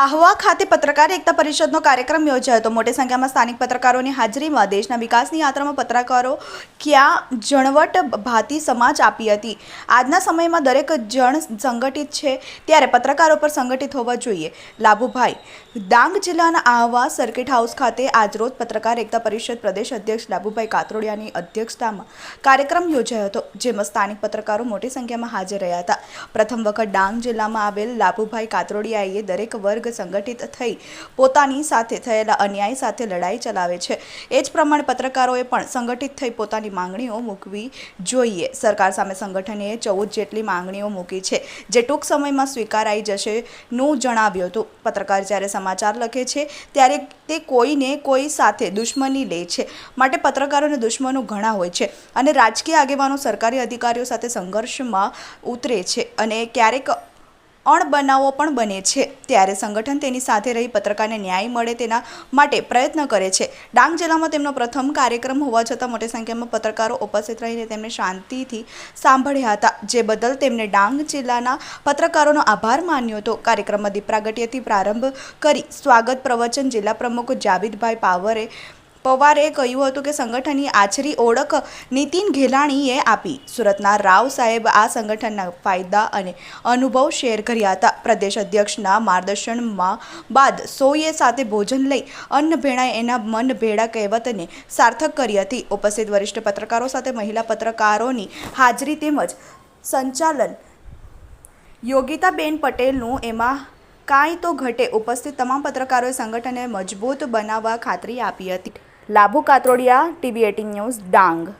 આહવા ખાતે પત્રકાર એકતા પરિષદનો કાર્યક્રમ યોજાયો હતો. મોટી સંખ્યામાં સ્થાનિક પત્રકારોની હાજરીમાં દેશના વિકાસની યાત્રામાં પત્રકારો ક્યાં જણવટ ભાતી સમાજ આપી હતી. આજના સમયમાં દરેક જણ સંગઠિત છે ત્યારે પત્રકારો પર સંગઠિત હોવા જોઈએ. લાભુભાઈ, ડાંગ જિલ્લાના આહવા સર્કિટ હાઉસ ખાતે આજરોજ પત્રકાર એકતા પરિષદ પ્રદેશ અધ્યક્ષ લાભુભાઈ કાતરોડિયાની અધ્યક્ષતામાં કાર્યક્રમ યોજાયો હતો, જેમાં સ્થાનિક પત્રકારો મોટી સંખ્યામાં હાજર રહ્યા હતા. પ્રથમ વખત ડાંગ જિલ્લામાં આવેલ લાભુભાઈ કાતરોડિયાએ દરેક વર્ગ સંગઠિત થઈ પોતાની સાથે થયેલા અન્યાય સાથે લડાઈ ચલાવે છે. એ જ પ્રમાણે પત્રકારોએ પણ સંગઠિત થઈ પોતાની માંગણીઓ મૂકવી જોઈએ. સરકાર સામે સંગઠને ચૌદ જેટલી માંગણીઓ મૂકી છે, જે ટૂંક સમયમાં સ્વીકારાઈ જશે નું જણાવ્યું હતું. પત્રકાર જ્યારે સમાચાર લખે છે, ત્યારે તે કોઈને કોઈ સાથે દુશ્મની લે છે. માટે પત્રકારોને દુશ્મનો ઘણા હોય છે અને રાજકીય આગેવાનો સરકારી અધિકારીઓ સાથે સંઘર્ષમાં ઉતરે છે અને ક્યારેક અણબનાવો પણ બને છે. ત્યારે સંગઠન તેની સાથે રહી પત્રકારને ન્યાય મળે તેના માટે પ્રયત્ન કરે છે. ડાંગ જિલ્લામાં તેમનો પ્રથમ કાર્યક્રમ હોવા છતાં મોટી સંખ્યામાં પત્રકારો ઉપસ્થિત રહીને તેમને શાંતિથી સાંભળ્યા હતા. જે બદલ તેમને ડાંગ જિલ્લાના પત્રકારોનો આભાર માન્યો હતો. કાર્યક્રમમાં દીપ પ્રાગટ્યથી પ્રારંભ કરી સ્વાગત પ્રવચન જિલ્લા પ્રમુખ જાવિદભાઈ પાવરે પવારે કહ્યું હતું કે સંગઠનની આછરી ઓળખ નીતિન ઘેલાણીએ આપી. સુરતના રાવ સાહેબ આ સંગઠનના ફાયદા અને અનુભવ શેર કર્યા હતા. પ્રદેશ અધ્યક્ષના માર્ગદર્શનમાં બાદ સોએ સાથે ભોજન લઈ અન્ન ભેણાએ એના મન ભેળા કહેવતને સાર્થક કરી હતી. ઉપસ્થિત વરિષ્ઠ પત્રકારો સાથે મહિલા પત્રકારોની હાજરી તેમજ સંચાલન યોગિતાબેન પટેલનું એમાં કાંઈ તો ઘટે. ઉપસ્થિત તમામ પત્રકારોએ સંગઠનને મજબૂત બનાવવા ખાતરી આપી હતી. Labhu Katrodiya TV eighteen news Dang.